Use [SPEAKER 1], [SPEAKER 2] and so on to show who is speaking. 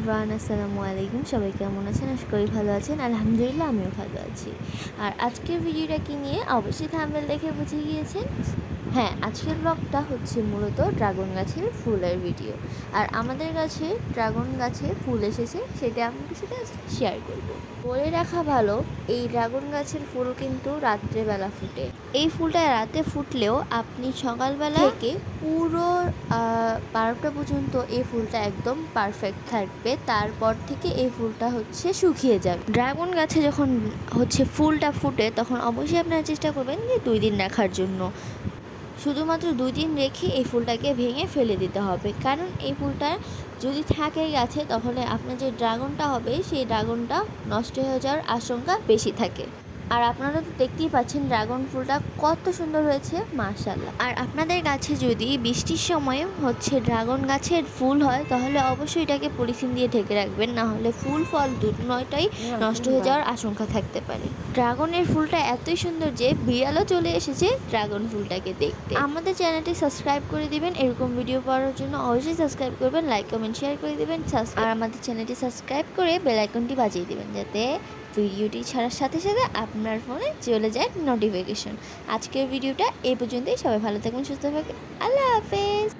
[SPEAKER 1] Everyone আসসালামু আলাইকুম। সবাই কেমন আছেন? আশা করি ভালো আছেন। আলহামদুলিল্লাহ আমিও ভালো আছি। আর আজকের ভিডিওটা কি নিয়ে? অবশ্যই থাম্বেল দেখে বুঝে গিয়েছেন? হ্যাঁ আজকের ব্লগটা হচ্ছে মূলত ড্রাগন গাছের ফুলের ভিডিও আর আমাদের কাছে ড্রাগন গাছে ফুল এসেছে সেটা আপনাদের সাথে শেয়ার করব। বলে রাখা ভালো এই ড্রাগন গাছের ফুল কিন্তু রাত্রেবেলা ফুটে। এই ফুলটা রাতে ফুটলেও আপনি সকালবেলা থেকে পুরো বারোটা পর্যন্ত এই ফুলটা একদম পারফেক্ট থাকবে। তারপর থেকে এই ফুলটা হচ্ছে শুকিয়ে যাবে। ড্রাগন গাছে যখন হচ্ছে ফুলটা ফুটে, তখন অবশ্যই আপনারা চেষ্টা করবেন যে দুই দিন রাখার জন্য। শুধুমাত্র দুই দিন রেখে এই ফুলটাকে ভেঙে ফেলে দিতে হবে। কারণ এই ফুলটা যদি থাকে গাছে, তাহলে আপনার যে ড্রাগনটা হবে, সেই ড্রাগনটা নষ্ট হয়ে যাওয়ার আশঙ্কা বেশি থাকে। আর আপনারা তো দেখতেই পাচ্ছেন ড্রাগন ফুলটা কত সুন্দর হয়েছে মার্শাল্লাহ আর আপনাদের গাছে যদি বৃষ্টির সময় হচ্ছে ড্রাগন গাছের ফুল হয় তাহলে অবশ্যই এটাকে পলিথিন দিয়ে ঢেকে রাখবেন না হলে ফুল ফল দুটোটাই নষ্ট হয়ে যাওয়ার আশঙ্কা থাকতে পারে। ড্রাগনের ফুলটা এতই সুন্দর যে বিড়ালও চলে এসেছে ড্রাগন ফুলটাকে দেখতে। আমাদের চ্যানেলটি সাবস্ক্রাইব করে দিবেন এরকম ভিডিও পাওয়ার জন্য অবশ্যই সাবস্ক্রাইব করবেন লাইক কমেন্ট শেয়ার করে দিবেন আর আমাদের চ্যানেলটি সাবস্ক্রাইব করে বেল আইকনটি বাজিয়ে দিবেন যাতে ভিডিওটি ছাড়ার সাথে সাথে আপনার ফোনে চলে যায় নোটিফিকেশন আজকের ভিডিওটা এই পর্যন্তই। সবাই ভালো থাকবেন, সুস্থ থাকবেন। আল্লাহ হাফেজ!